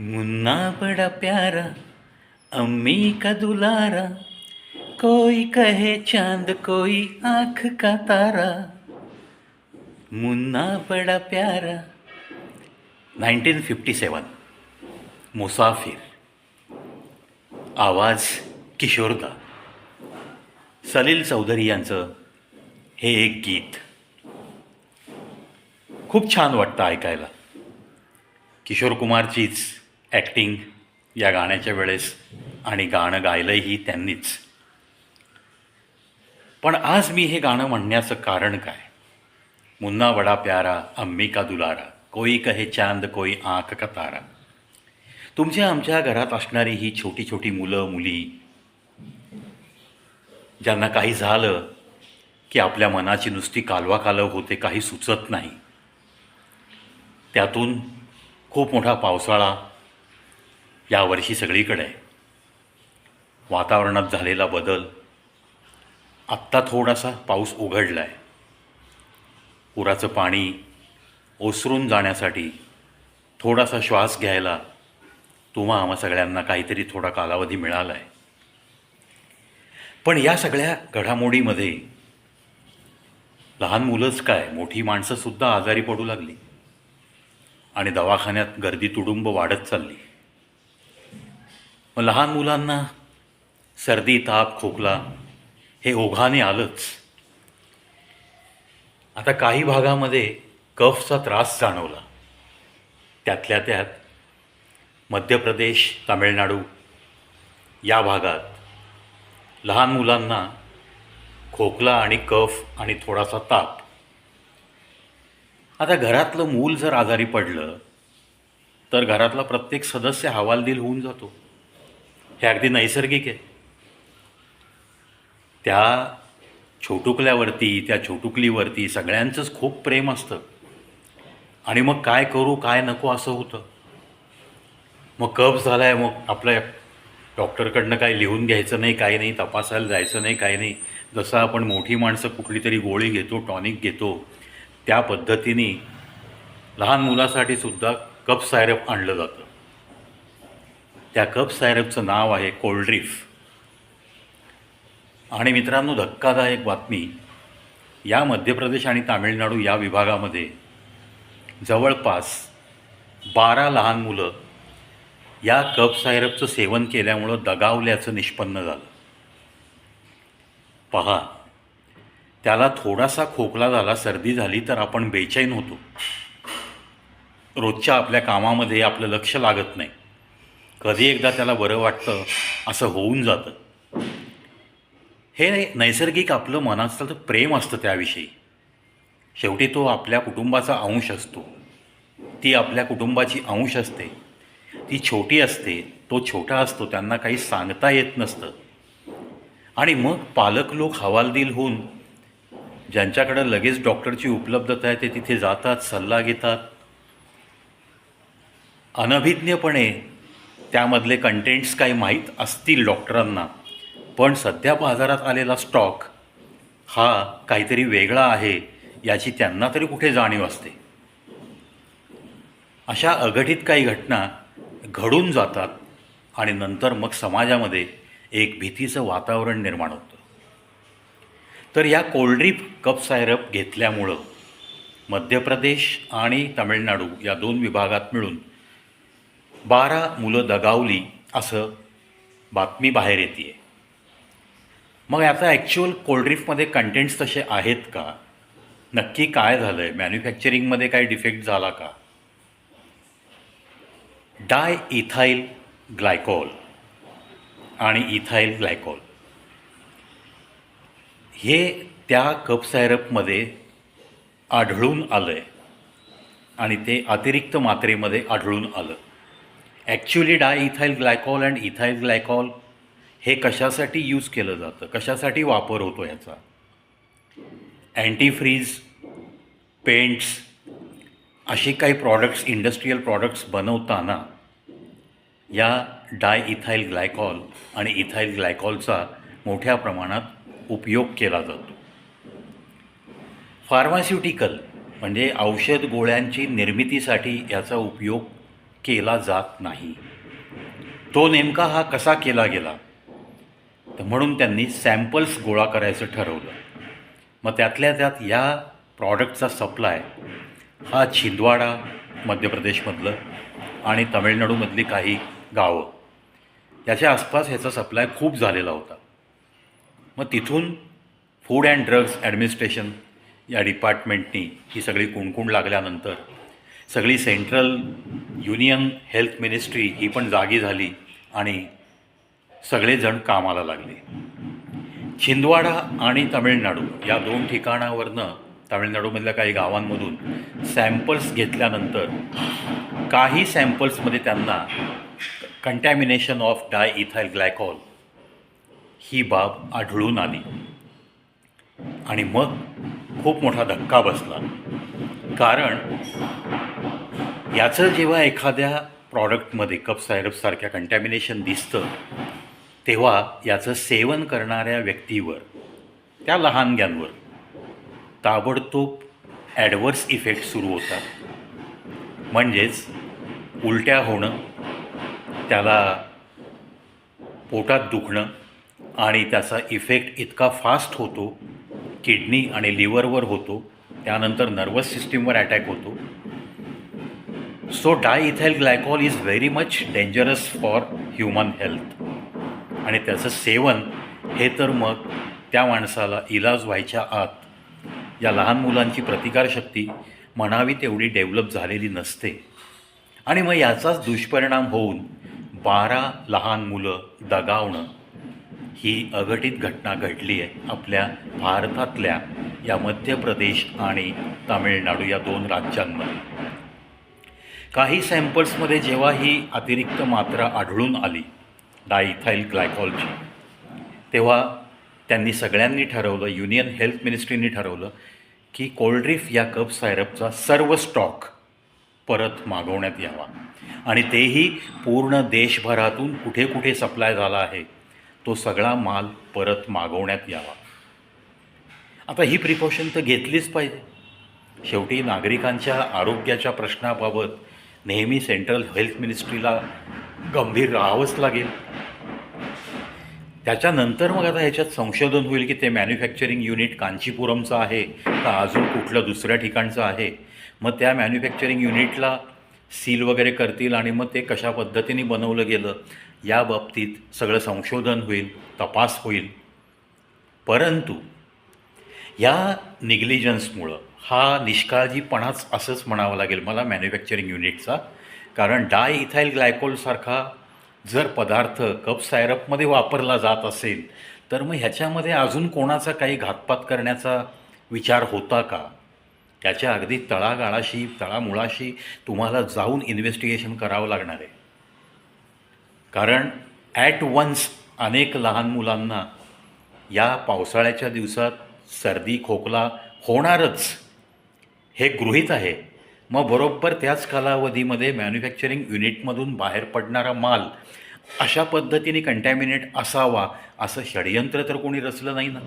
मुन्ना बड़ा प्यारा अम्मी का दुलारा कोई कहे चांद कोई आँख का तारा। मुन्ना बड़ा प्यारा। नाईन्टीन फिफ्टी सेवन मुसाफिर। आवाज किशोरदा। सलील चौधरी यांचं हे एक गीत. खूप छान वाटतं ऐकायला. किशोर कुमारचीच ॲक्टिंग या गाण्याच्या वेळेस आणि गाणं गायलंही त्यांनीच. पण आज मी हे गाणं म्हणण्याचं कारण काय? मुन्ना वडा प्यारा अम्मी का दुलारा कोई कहे चांद कोई आंख का तारा. तुमच्या आमच्या घरात असणारी ही छोटी छोटी मुलं मुली ज्यांना काही झालं की आपल्या मनाची नुसती कालवा कालव होते काही सुचत नाही. त्यातून खूप मोठा पावसाळा यावर्षी सगळीकडे. आहे वातावरणात झालेला बदल आत्ता थोडासा पाऊस उघडला आहे पुराचं पाणी ओसरून जाण्यासाठी थोडासा श्वास घ्यायला तुम्हा आम्हा सगळ्यांना काहीतरी थोडा कालावधी मिळाला आहे पण या सगळ्या घडामोडीमध्ये लहान मुलंच काय? मोठी माणसंसुद्धा आजारी पडू लागली. आणि दवाखान्यात गर्दी तुडुंब वाढत चालली. मग लहान मुलांना सर्दी ताप खोकला हे ओघाने आलंच. आता काही भागामध्ये कफचा त्रास जाणवला. त्यातल्या त्यात मध्य प्रदेश तामिळनाडू या भागात लहान मुलांना खोकला आणि कफ आणि थोडासा ताप. आता घरातलं मूल जर आजारी पडलं तर घरातला प्रत्येक सदस्य हवालदिल होऊन जातो. हे अगदी नैसर्गिक आहे. त्या छोटुकल्यावरती त्या छोटुकलीवरती सगळ्यांचंच खूप प्रेम असतं. आणि मग काय करू काय नको असं होतं. मग कफ झाला आहे मग आपल्या डॉक्टरकडनं काही लिहून घ्यायचं नाही काही नाही तपासायला जायचं नाही काही नाही. जसं आपण मोठी माणसं कुठली तरी गोळी घेतो टॉनिक घेतो त्या पद्धतीने लहान मुलासाठी सुद्धा कप सायरप आणलं जातं. त्या कप सायरपचं नाव आहे कोल्ड्रीफ आणि मित्रांनो धक्कादायक बातमी या मध्य प्रदेश आणि तामिळनाडू या विभागामध्ये जवळपास बारा लहान मुलं या कप सायरपचं सेवन केल्यामुळं दगावल्याचं निष्पन्न झालं. पहा त्याला थोडासा खोकला झाला सर्दी झाली तर आपण बेचैन होतो. रोजच्या आपल्या कामामध्ये आपलं लक्ष लागत नाही. कधी एकदा त्याला बरं वाटतं असं होऊन जातं. हे नैसर्गिक आपलं मनाचं प्रेम असतं त्याविषयी. शेवटी तो आपल्या कुटुंबाचा अंश असतो. ती आपल्या कुटुंबाची अंश असते. ती छोटी असते तो छोटा असतो त्यांना काही सांगता येत नसतं. आणि मग पालक लोक हवालदिल होऊन ज्यांच्याकडं लगेच डॉक्टरची उपलब्धता आहे ते तिथे जातात सल्ला घेतात. अनभिज्ञपणे त्यामधले कंटेंट्स काही माहीत असतील डॉक्टरांना पण सध्या बाजारात आलेला स्टॉक हा काहीतरी वेगळा आहे याची त्यांना तरी कुठे जाणीव असते? अशा अघटित काही घटना घडून जातात आणि नंतर मग समाजामध्ये एक भीतीचं वातावरण निर्माण होतं. तर या कोल्ड्रीप कप सायरप घेतल्यामुळं मध्य प्रदेश आणि तामिळनाडू या दोन विभागात मिळून बारा मुलं दगावली असं बातमी बाहेर येते मग आता ॲक्च्युअल कोल्ड्रिफ्टमध्ये कंटेंट्स तसे आहेत का? नक्की काय झालं आहे मॅन्युफॅक्चरिंगमध्ये काही डिफेक्ट झाला का? डाय इथाईल ग्लायकॉल आणि इथाईल ग्लायकॉल हे त्या कप सायरपमध्ये आढळून आलं आहे आणि ते अतिरिक्त मात्रेमध्ये आढळून आलं. Actually di ethyl glycol and ethyl glycol हे कशासाठी यूज केलं जातं? कशासाठी वापर होतो याचा? अँटीफ्रीज पेंट्स असे काही प्रॉडक्ट्स इंडस्ट्रीयल प्रॉडक्ट्स बनवताना या डाय इथाईल ग्लायकॉल आणि इथाईल ग्लायकॉलचा मोठ्या प्रमाणात उपयोग केला जातो. फार्मास्युटिकल म्हणजे औषध गोळ्यांची निर्मितीसाठी याचा उपयोग केला जात नाही. तो नेमका हा कसा केला गेला? तर म्हणून त्यांनी सॅम्पल्स गोळा करायचं ठरवलं. मग त्यातल्या त्यात या प्रॉडक्टचा सप्लाय हा छिंदवाडा मध्य प्रदेशमधलं आणि तमिळनाडूमधली काही गावं. याच्या आसपास ह्याचा सप्लाय खूप झालेला होता. मग तिथून फूड अँड ड्रग्स ॲडमिनिस्ट्रेशन या डिपार्टमेंटनी ही सगळी कुणकुण लागल्यानंतर सगळी सेंट्रल युनियन हेल्थ मिनिस्ट्री ही पण जागी झाली आणि सगळेजण कामाला लागले. छिंदवाडा आणि तमिळनाडू या दोन ठिकाणावरनं तामिळनाडूमधल्या काही गावांमधून सॅम्पल्स घेतल्यानंतर काही सॅम्पल्समध्ये त्यांना contamination of di ethyl glycol ही बाब आढळून आली. आणि मग खूप मोठा धक्का बसला. कारण याचं जेव्हा एखाद्या प्रॉडक्टमध्ये कप सायरपसारख्या कंटॅमिनेशन दिसतं तेव्हा याचं सेवन करणाऱ्या व्यक्तीवर त्या लहानग्यांवर ताबडतोब ॲडवर्स इफेक्ट सुरू होतात. म्हणजेच उलट्या होणं त्याला पोटात दुखणं आणि त्याचा इफेक्ट इतका फास्ट होतो किडनी आणि लिव्हरवर होतो त्यानंतर नर्वस सिस्टीमवर अटॅक होतो. So di ethyl glycol is very much dangerous for human health आणि त्याचं सेवन हे तर मग त्या माणसाला इलाज व्हायच्या आत या लहान मुलांची प्रतिकारशक्ती म्हणावी तेवढी डेव्हलप झालेली नसते. आणि मग याचाच दुष्परिणाम होऊन बारा लहान मुलं दगावणं ही अघटित घटना घडली आहे. आपल्या भारतातल्या या मध्य प्रदेश आणि तामिळनाडू या दोन राज्यांमध्ये. काही सॅम्पल्समध्ये जेव्हा ही अतिरिक्त मात्रा आढळून आली डायथाईल ग्लायकॉलची तेव्हा त्यांनी सगळ्यांनी ठरवलं युनियन हेल्थ मिनिस्ट्रीनी ठरवलं की कोल्ड्रिफ या कप सायरपचा सर्व स्टॉक परत मागवण्यात यावा. आणि तेही पूर्ण देशभरातून कुठे कुठे सप्लाय झाला आहे तो सगळा माल परत मागवण्यात यावा. आता ही प्रिकॉशन तर घेतलीच पाहिजे. शेवटी नागरिकांच्या आरोग्याच्या प्रश्नाबाबत नेहमी सेंट्रल हेल्थ मिनिस्ट्रीला गंभीर राहावंच लागेल. त्याच्यानंतर मग आता ह्याच्यात संशोधन होईल की ते मॅन्युफॅक्चरिंग युनिट कांचीपुरमचं आहे का अजून कुठलं दुसऱ्या ठिकाणचं आहे? मग त्या मॅन्युफॅक्चरिंग युनिटला सील वगैरे करतील आणि मग ते कशा पद्धतीने बनवलं गेलं? या बाबतीत सगळं संशोधन होईल तपास होईल. परंतु या निग्लिजन्समुळं हा निष्काळजीपणाच असंच म्हणावं लागेल मला मॅन्युफॅक्चरिंग युनिटचा कारण डाय इथाईल ग्लायकोलसारखा जर पदार्थ कप सायरपमध्ये वापरला जात असेल तर मग ह्याच्यामध्ये अजून कोणाचा काही घातपात करण्याचा विचार होता का? त्याच्या अगदी तळागाळाशी तळामुळाशी तुम्हाला जाऊन इन्व्हेस्टिगेशन करावं लागणार आहे. कारण ॲट वन्स अनेक लहान मुलांना या पावसाळ्याच्या दिवसात सर्दी खोकला होणारच हे गृहीत आहे. मग बरोबर त्याच कालावधीमध्ये मॅन्युफॅक्चरिंग युनिटमधून बाहेर पडणारा माल अशा पद्धतीने कंटॅमिनेट असावा असं षडयंत्र तर कोणी रचलं नाही ना?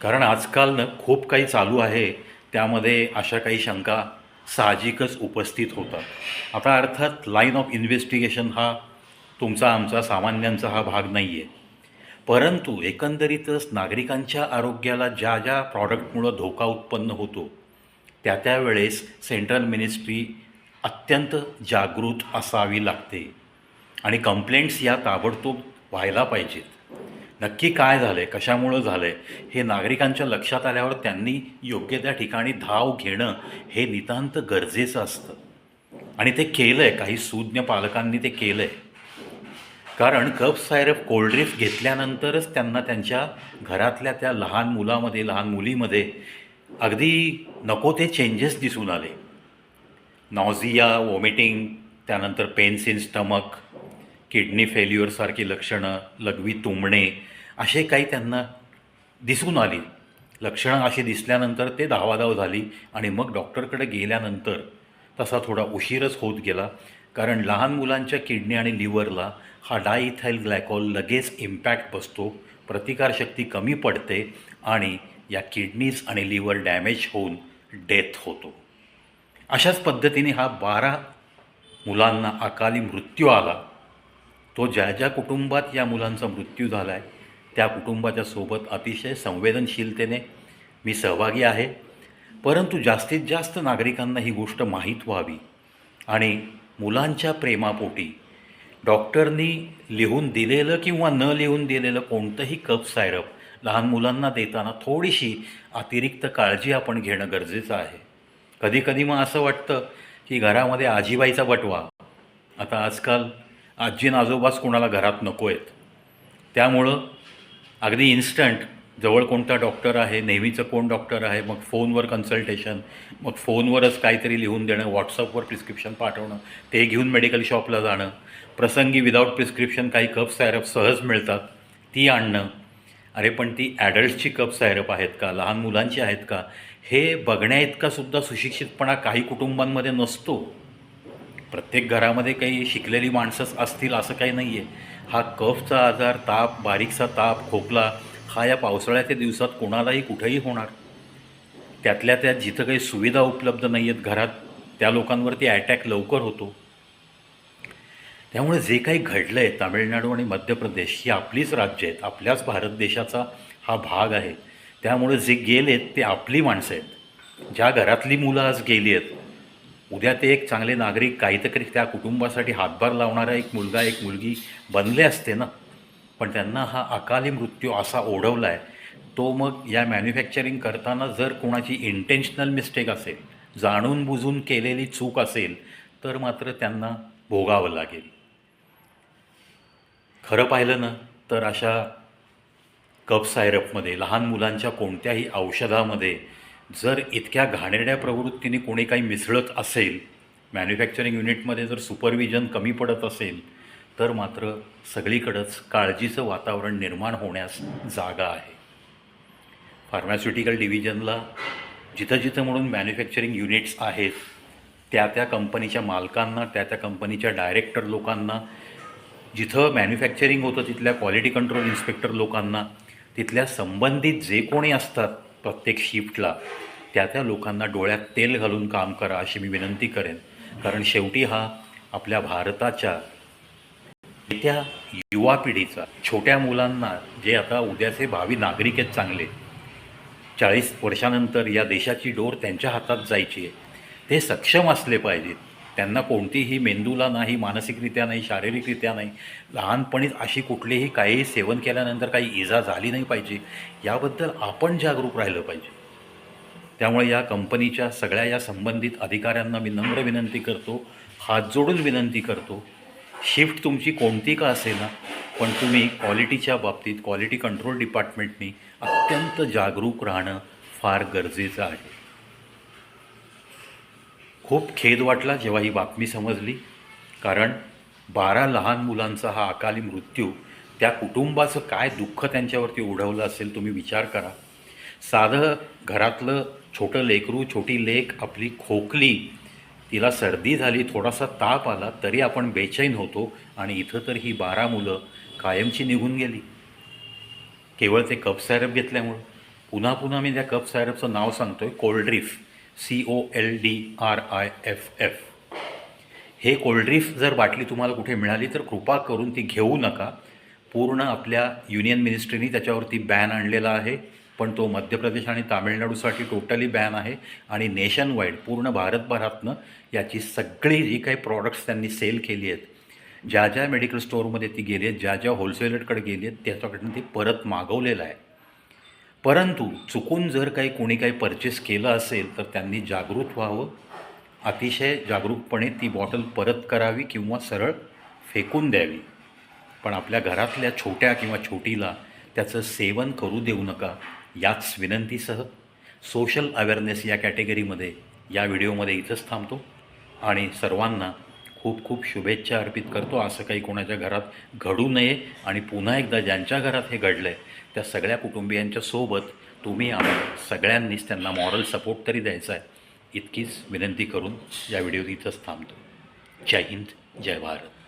कारण आजकाल खूप काही चालू आहे. त्यामध्ये अशा काही शंका साहजिकच उपस्थित होतात. आता अर्थात लाईन ऑफ इन्व्हेस्टिगेशन हा तुमचा आमचा सामान्यांचा हा भाग नाही आहे परंतु एकंदरीतच नागरिकांच्या आरोग्याला ज्या ज्या प्रॉडक्टमुळं धोका उत्पन्न होतो त्या त्यावेळेस सेंट्रल मिनिस्ट्री अत्यंत जागृत असावी लागते. आणि कंप्लेंट्स या ताबडतोब व्हायला पाहिजेत. नक्की काय झालं आहे कशामुळं झालं आहे हे नागरिकांच्या लक्षात आल्यावर त्यांनी योग्य त्या ठिकाणी धाव घेणं हे नितांत गरजेचं असतं. आणि ते केलं आहे काही सुज्ञ पालकांनी ते केलं आहे कारण कप सायरप कोल्ड्रिफ घेतल्यानंतरच त्यांना त्यांच्या घरातल्या त्या लहान मुलामध्ये लहान मुलीमध्ये अगदी नको ते चेंजेस दिसून आले. नॉझिया वॉमिटिंग त्यानंतर पेन्स इन स्टमक किडनी फेल्युअरसारखी लक्षणं लघवी तुंबणे असे काही त्यांना दिसून आली. लक्षणं अशी दिसल्यानंतर ते धावाधाव झाली आणि मग डॉक्टरकडे गेल्यानंतर तसा थोडा उशीरच होत गेला. कारण लहान मुलांच्या किडनी आणि लिव्हरला हा डायइथाईल ग्लायकॉल लगेच इम्पॅक्ट बसतो प्रतिकारशक्ती कमी पडते आणि या किडनीज आणि लिव्हर डॅमेज होऊन डेथ होतो. अशाच पद्धतीने हा बारा मुलांना अकाली मृत्यू आला. तो ज्या ज्या कुटुंबात या मुलांचा मृत्यू झाला आहे त्या कुटुंबाच्या सोबत अतिशय संवेदनशीलतेने मी सहभागी आहे. परंतु जास्तीत जास्त नागरिकांना ही गोष्ट माहीत व्हावी आणि मुलांच्या प्रेमापोटी डॉक्टरनी लिहून दिलेलं किंवा न लिहून दिलेलं कोणतंही कप सायरप लहान मुलांना देताना थोडीशी अतिरिक्त काळजी आपण घेणं गरजेचं आहे. कधीकधी मग असं वाटतं की घरामध्ये आजीबाईचा बटवा. आता आजकाल आजी आजोबाच कोणाला घरात नको आहेत त्यामुळं अगदी इन्स्टंट जवळ कोणता डॉक्टर आहे नेहमीचं कोण डॉक्टर आहे मग फोनवर कन्सल्टेशन मग फोनवरच काहीतरी लिहून देणं व्हॉट्सअपवर प्रिस्क्रिप्शन पाठवणं ते घेऊन मेडिकल शॉपला जाणं प्रसंगी विदाऊट प्रिस्क्रिप्शन काही कप सायरप सहज मिळतात ती आणणं. अरे पण ती ॲडल्ट्सची कप सायरप आहेत का लहान मुलांची आहेत का हे बघण्याइतका सुद्धा सुशिक्षितपणा काही कुटुंबांमध्ये नसतो. प्रत्येक घरामध्ये काही शिकलेली माणसंच असतील असं काही नाही आहे हा कफचा आजार ताप बारीकसा ताप खोकला हा या पावसाळ्याच्या दिवसात कोणालाही कुठेही होणार. त्यातल्या त्यात जिथं काही सुविधा उपलब्ध नाही आहेत घरात त्या लोकांवरती अटॅक लवकर होतो. त्यामुळे जे काही घडलं आहे तामिळनाडू आणि मध्य प्रदेश ही आपलीच राज्य आहेत आपल्याच भारत देशाचा हा भाग आहे. त्यामुळे जे गेलेत ते आपली माणसं आहेत. ज्या घरातली मुलं आज गेली आहेत उद्या ते एक चांगले नागरिक काहीतरी त्या कुटुंबासाठी हातभार लावणारा एक मुलगा एक मुलगी बनले असते ना? पण त्यांना हा अकाली मृत्यू असा ओढवला आहे तो मग या मॅन्युफॅक्चरिंग करताना जर कोणाची इंटेन्शनल मिस्टेक असेल जाणून बुजून केलेली चूक असेल तर मात्र त्यांना भोगावं लागेल. खरं पाहिलं ना तर अशा कप सायरपमध्ये लहान मुलांच्या कोणत्याही औषधामध्ये जर इतक्या घाणेरड्या प्रवृत्तीने कोणी काही मिसळत असेल मॅन्युफॅक्चरिंग युनिटमध्ये जर सुपरविजन कमी पडत असेल तर मात्र सगळीकडंच काळजीचं वातावरण निर्माण होण्यास जागा आहे. फार्मास्युटिकल डिव्हिजनला जिथं जिथं म्हणून मॅन्युफॅक्चरिंग युनिट्स आहेत त्या त्या कंपनीच्या मालकांना त्या त्या कंपनीच्या डायरेक्टर लोकांना जिथं मॅन्युफॅक्चरिंग होतं तिथल्या क्वालिटी कंट्रोल इन्स्पेक्टर लोकांना तिथल्या संबंधित जे कोणी असतात प्रत्येक शिफ्टला त्या त्या लोकांना डोळ्यात तेल घालून काम करा अशी मी विनंती करेन. कारण शेवटी हा आपल्या भारताच्या त्या युवा पिढीचा छोट्या मुलांना जे आता उद्याचे भावी नागरिक आहेत चांगले चाळीस वर्षानंतर या देशाची डोर त्यांच्या हातात जायची आहे. ते सक्षम असले पाहिजेत. त्यांना कोणतीही मेंदूला नाही मानसिकरित्या नाही शारीरिकरित्या नाही लहानपणीच अशी कुठलीही काहीही सेवन केल्यानंतर काही इजा झाली नाही पाहिजे याबद्दल आपण जागरूक राहिलं पाहिजे. त्यामुळे या कंपनीच्या सगळ्या या संबंधित अधिकाऱ्यांना मी नम्र विनंती करतो हात जोडून विनंती करतो शिफ्ट तुमची कोणती का असेना पण तुम्ही क्वालिटीच्या बाबतीत क्वालिटी कंट्रोल डिपार्टमेंटनी अत्यंत जागरूक राहणं फार गरजेचं आहे. खूप खेद वाटला जेव्हा ही बातमी समजली. कारण बारा लहान मुलांचा हा अकाली मृत्यू त्या कुटुंबाचं काय दुःख त्यांच्यावरती ओढवलं असेल तुम्ही विचार करा. साधं घरातलं छोटं लेकरू छोटी लेक आपली खोकली तिला सर्दी झाली थोडासा ताप आला तरी आपण बेचैन होतो आणि इथं तर ही बारा मुलं कायमची निघून गेली. केवळ ते कप सायरप घेतल्यामुळं. पुन्हा पुन्हा मी त्या कप सायरपचं नाव सांगतो आहे Coldrif. C O L D R I F F हे कोल्ड्रिफ जर बाटली तुम्हाला कुठे मिळाली तर कृपा करून ती घेऊ नका. पूर्ण आपल्या युनियन मिनिस्ट्रीने त्याच्यावरती बॅन आणलेला आहे पण तो मध्य प्रदेश आणि तामिळनाडूसाठी टोटली बॅन आहे. आणि नेशन वाईड पूर्ण भारतभरातनं याची सगळी जी काही प्रॉडक्ट्स त्यांनी सेल केली आहेत ज्या ज्या मेडिकल स्टोअरमध्ये ती गेली आहेत ज्या ज्या होलसेलरकडे गेली आहेत त्याच्याकडनं ती परत मागवलेलं आहे. परंतु चुकून जर काही कोणी काही परचेस केलं असेल तर त्यांनी जागृत व्हावं. अतिशय जागरूकपणे ती बॉटल परत करावी किंवा सरळ फेकून द्यावी. पण आपल्या घरातल्या छोट्या किंवा छोटीला त्याचं सेवन करू देऊ नका याच विनंतीसह सोशल अवेअरनेस या कॅटेगरीमध्ये या व्हिडिओमध्ये इथंच थांबतो. आणि सर्वांना खूप खूप शुभेच्छा अर्पित करतो. असं काही कोणाच्या घरात घडू नये आणि पुन्हा एकदा ज्यांच्या घरात हे घडलं आहे त्या सगळ्या कुटुंबियांच्या सोबत तुम्ही आम्हाला सगळ्यांनीच त्यांना मॉरल सपोर्ट तरी द्यायचा आहे. इतकीच विनंती करून या व्हिडिओ इथंच थांबतो. जय हिंद जय भारत.